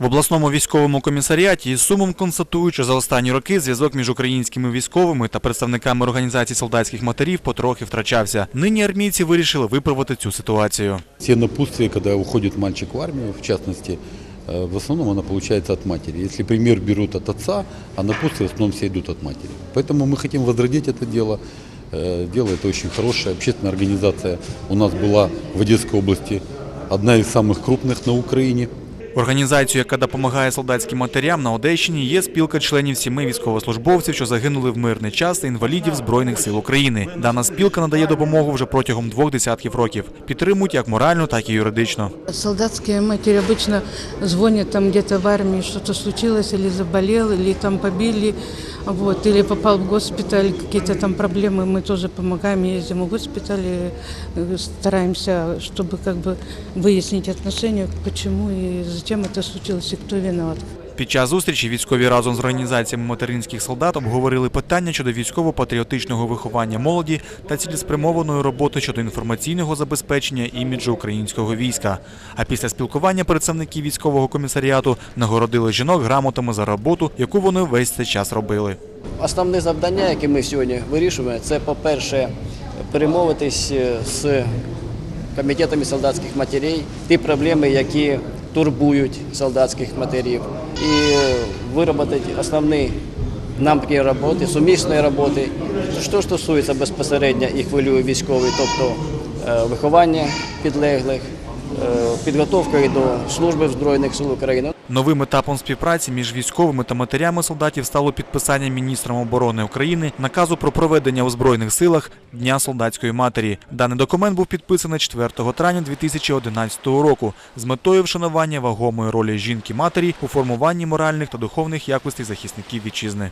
В обласному військовому комісаріаті із сумом констатують, що за останні роки зв'язок між українськими військовими та представниками організацій солдатських матерів потрохи втрачався. Нині армійці вирішили виправити цю ситуацію. Все напутствия, когда уходит мальчик в армию, в частности, э, в основном она получается от матери. Если пример берут от отца, а напутствия в основном все идут от матери. Поэтому мы хотим возродить это дело. Э, Дело это очень хорошее. Общественная организация у нас была в Одесской области одна из самых крупных на Украине. Організацією, яка допомагає солдатським матерям на Одещині, є спілка членів сімей військовослужбовців, що загинули в мирний час та інвалідів Збройних сил України. Дана спілка надає допомогу вже протягом двох десятків років. Підтримують як морально, так і юридично. Солдатські матері обично дзвонять там где-то в армії, що то случилось, або заболіли, або там побили, вот, или попал в госпиталь, какие-то там проблемы, мы тоже помогаем, ездим в госпиталь, и, э, стараемся, чтобы как бы выяснить отношения, почему и зачем это случилось, и кто виноват. Під час зустрічі військові разом з організаціями материнських солдат обговорили питання щодо військово-патріотичного виховання молоді та цілеспрямованої роботи щодо інформаційного забезпечення іміджу українського війська. А після спілкування представники військового комісаріату нагородили жінок грамотами за роботу, яку вони весь цей час робили. Основне завдання, яке ми сьогодні вирішуємо, це, по-перше, перемовитись е, з комітетами солдатських матерей, ті проблеми, які турбують солдатських матерів, і виробити основні напрямки роботи, сумісної роботи, що стосується безпосередньо і хвилює військовий, тобто е, виховання підлеглих, е, підготовка до служби в Збройних сил України. Новим етапом співпраці між військовими та матерями солдатів стало підписання міністром оборони України наказу про проведення у збройних силах Дня солдатської матері. Даний документ був підписаний 4 травня 2011 року з метою вшанування вагомої ролі жінки-матері у формуванні моральних та духовних якостей захисників вітчизни.